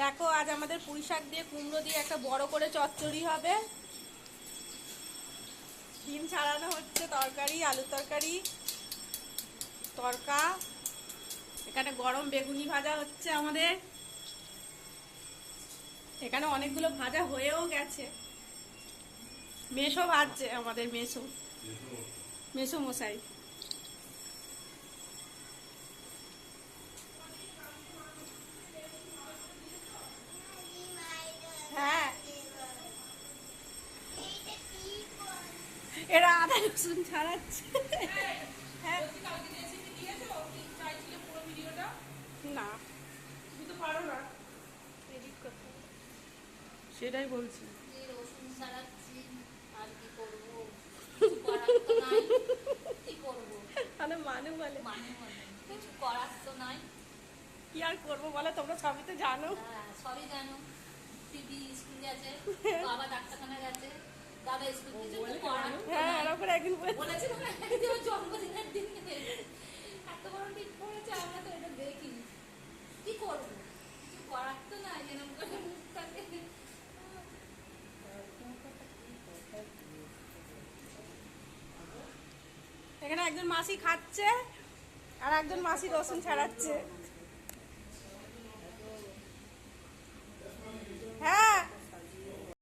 দেখো আজ আমাদের পুঁই শাক দিয়ে কুমড়ো দিয়ে একটা বড় করে চচ্চড়ি হবে। ডিম ছাড়ানো হচ্ছে তরকারি আলু তরকারি তরকা এখানে গরম বেগুনি ভাজা হচ্ছে আমাদের। এখানে অনেকগুলো ভাজা হয়েও গেছে। মেশো ভাজছে আমাদের মেশো মেশো মশাই। এরা আদা রসুন ছাড়াচ্ছে। হ্যাঁ। না। তুমি তো পারো না এডিট করতে সেটাই বলছি। যে রসুন ছাড়াচ্ছি আর কি করব করার তো নাই কি করব মানে বলে মানে। মনে কিছু করার তো নাই কি আর করব বলে তোমরা সবই তো জানো। হ্যাঁ, সবই জানো। দিদি স্কুল গেছে বাবা ডাক্তারখানা গেছে। হ্যাঁ নাই। একদিন বলেছিল না একদিন ওর জন্মদিনের দিন। এত বড় ঠিক করেছে আমরা তো এটা দেখি। কি করব? কিছু করার তো নাই যেরকম করে মুখটাকে। এখানে একজন মাসি খাচ্ছে আর একজন মাসি রসুন ছাড়াচ্ছে।